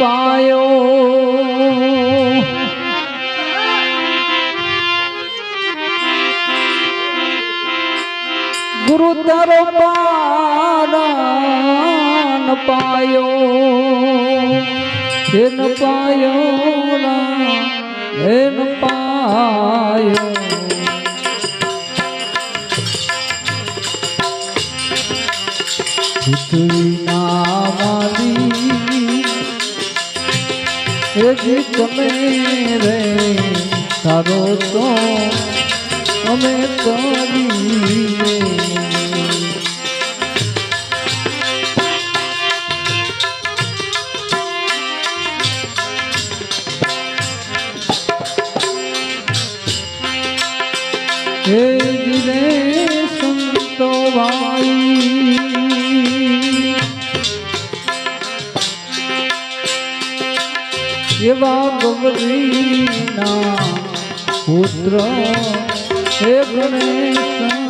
પાયો. ગુરુ તારો પાદાન પાયો. હેન પાયો ના હેન પાયો. પૃથ્વીના જી તમે રે તારો તો અમે કરીએ એવા ગૌરીના પુત્ર. હે ગણેશ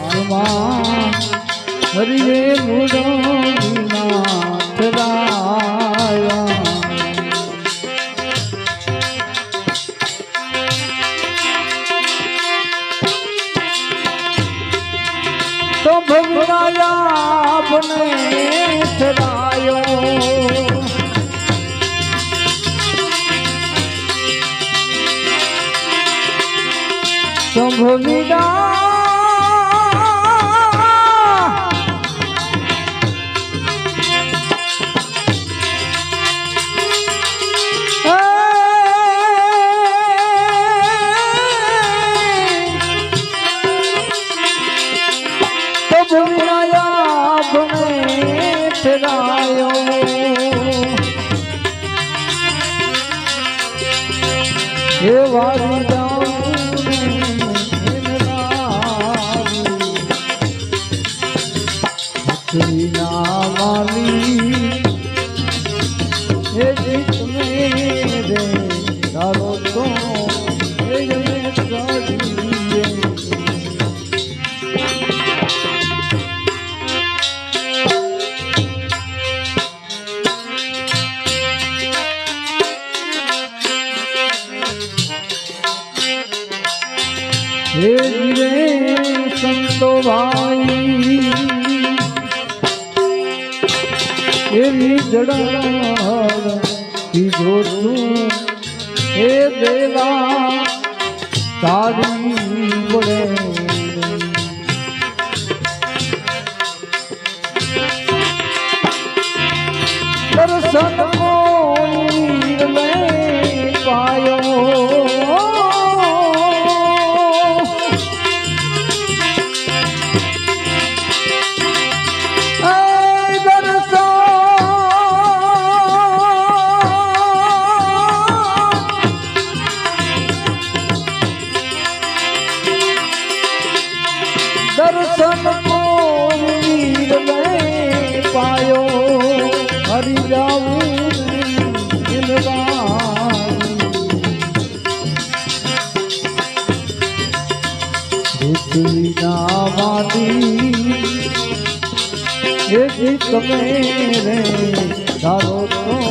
આસમાન હરિએ મુડોના હે રે સંતો ભાઈ એવી જડા કીધો તું હે દેવા તારી પડે તમે રે ધારો તો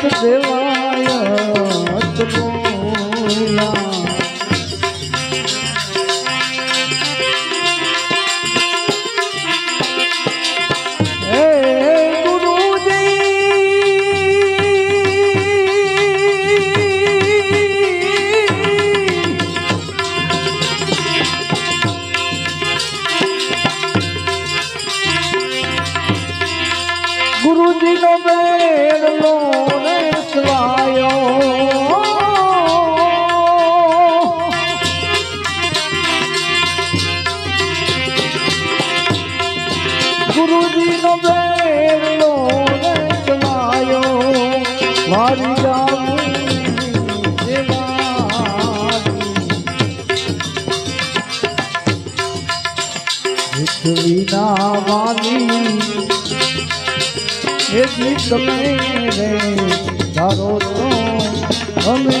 是谁吗？વિના માની એટલી તમે રે ધારો તો અમે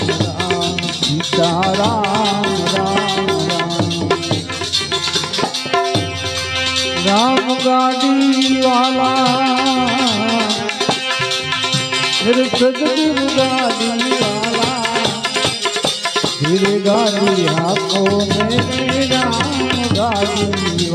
પિયા કો રામ ગાજી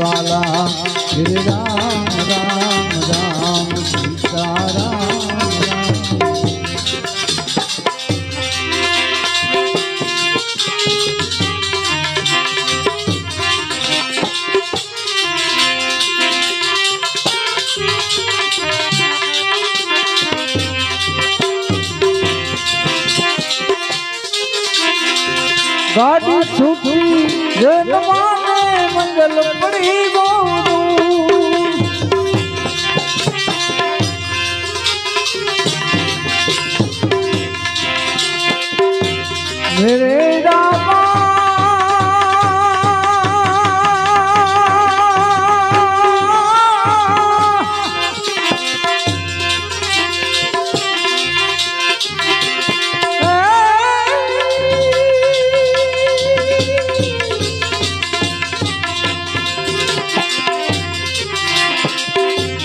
છૂટી જનમાને મંગલ પડી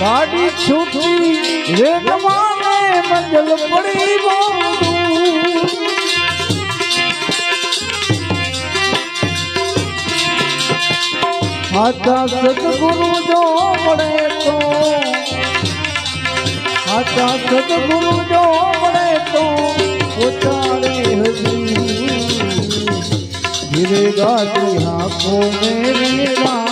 ગાડી છૂટી રેતવાને મંજલ પડી આચા સદગુરુ જો મળે તો. આચા સદગુરુ જો મળે તો ઉતારે હજી. ધીરે ગાડી હાથો મેરી શ્રી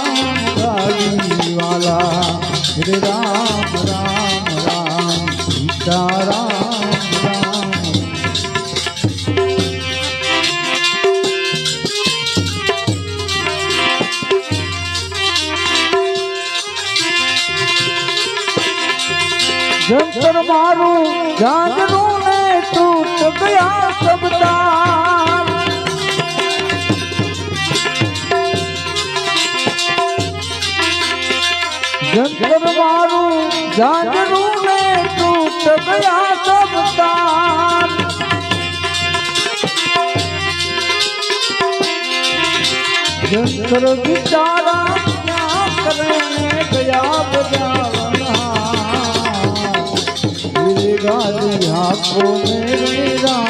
રામ રામ રામ સીતા રામ જંતર મારું જાગરું ને તૂટ ગયા શબ્દા જંતર જાગરૂ ને તૂટ ગયા સબતા જસ્તર બિચારા ક્યાં કરને ગયા બજાવના મેરે ગાલી આંખો મેરે રા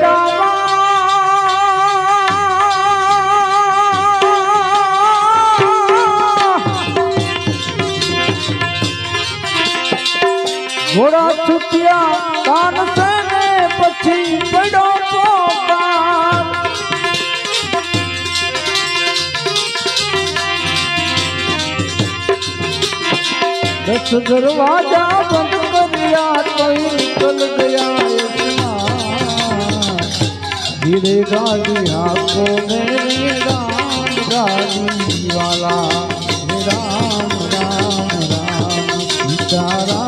દસ દરવાજા બંધ કર્યા તો નિકલ ગયા યજમાન. ધીરે ગાડી આપો મેરે રામ ગાડી વાલા હે રામ રામ રામ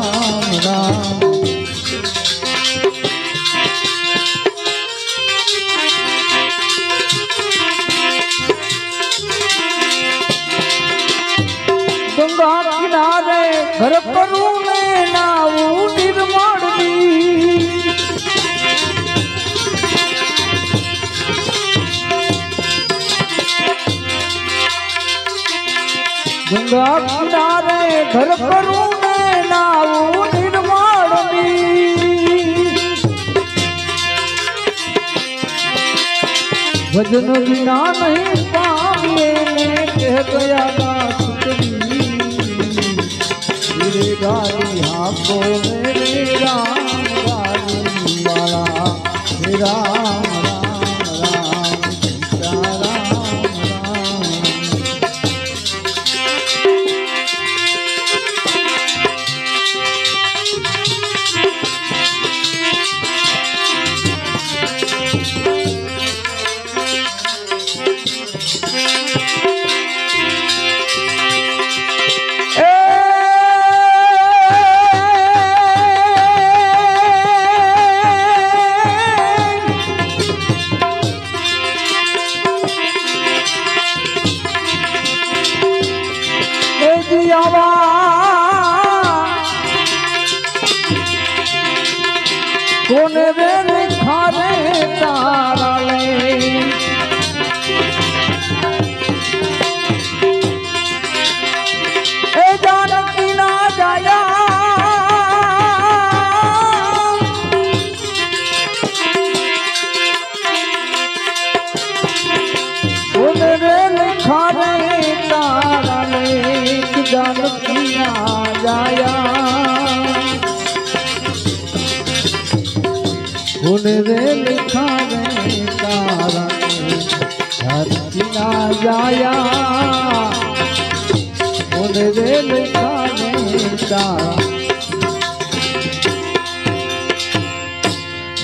ઘર કરું ને નાવું નિર્મળ ગંગા કિનારે ઘર કરું ને નાવું ભજન વિના નહીં પામે કે ગયા દાસ. જારી આપો રે રામ રામ વાળા રામ আমার ઓને રે લખા રે તારા જાનકી ના જાયા ઓને રે લખા રે તારા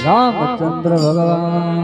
રામચંદ્ર ભગવાન